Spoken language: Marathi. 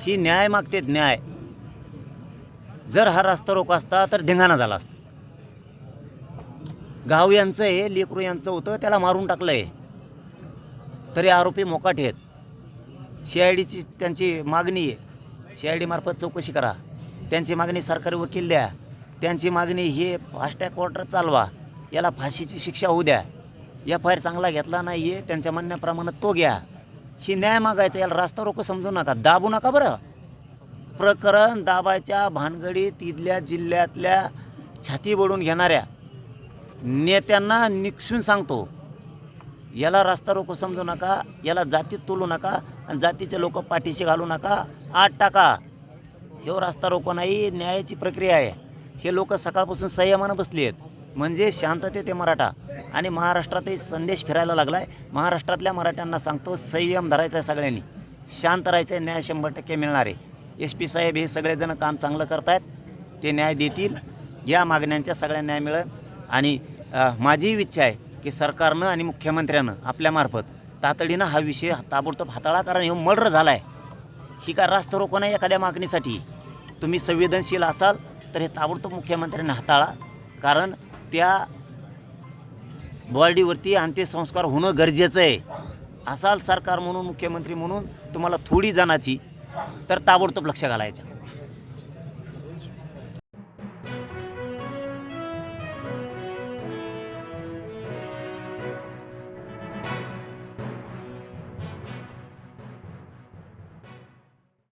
ही न्याय मागतेत न्याय. जर हा रस्ता रोको असता तर धिंगाणा झाला असता. गाव यांचं आहे लेकरू यांचं होतं त्याला मारून टाकलं आहे तरी आरोपी मोकाट आहेत. सी आय डीची त्यांची मागणी आहे. सी आय डीमार्फत चौकशी करा. त्यांची मागणी सरकारी वकील द्या. त्यांची मागणी हे फास्टॅग क्वार्टर चालवा. याला फाशीची शिक्षा होऊ द्या. एफ आय आर चांगला घेतला नाही आहे त्यांच्या म्हणण्याप्रमाणे तो घ्या. ही न्याय मागायचा याला रास्ता रोको समजू नका. दाबू नका बरं. प्रकरण दाबायच्या भानगडीत इथल्या जिल्ह्यातल्या छाती बडून घेणाऱ्या नेत्यांना निक्षून सांगतो. याला रास्ता रोको समजू नका याला जातीत तोलू नका आणि जातीचे लोक पाठीशी घालू नका. आठ टाका. हे रास्ता रोको नाही न्यायाची प्रक्रिया आहे. हे लोक सकाळपासून संयमानं बसली आहेत म्हणजे शांततेत ते मराठा. आणि महाराष्ट्रातही संदेश फिरायला लागला आहे महाराष्ट्रातल्या मराठ्यांना सांगतो संयम धरायचा आहे सगळ्यांनी. शांत राहायचं आहे न्याय शंभर टक्के मिळणार. आहे एस पी साहेब हे सगळेजण काम चांगलं करतायत. ते न्याय देतील. या मागण्यांच्या सगळ्या न्याय मिळेल. आणि माझीही इच्छा आहे की सरकारनं आणि मुख्यमंत्र्यानं आपल्यामार्फत तातडीनं हा विषय ताबडतोब हाताळा कारण हे मर्डर झाला आहे ही काय रास्त रोको नाही एखाद्या मागणीसाठी. तुम्ही संवेदनशील असाल तर हे ताबडतोब मुख्यमंत्र्यांनी हाताळा. कारण त्या बॉडीवरती अंत्यसंस्कार होणं गरजेचं आहे. असाल सरकार म्हणून मुख्यमंत्री म्हणून तुम्हाला थोडी जणाची तर ताबडतोब लक्ष घालायचं.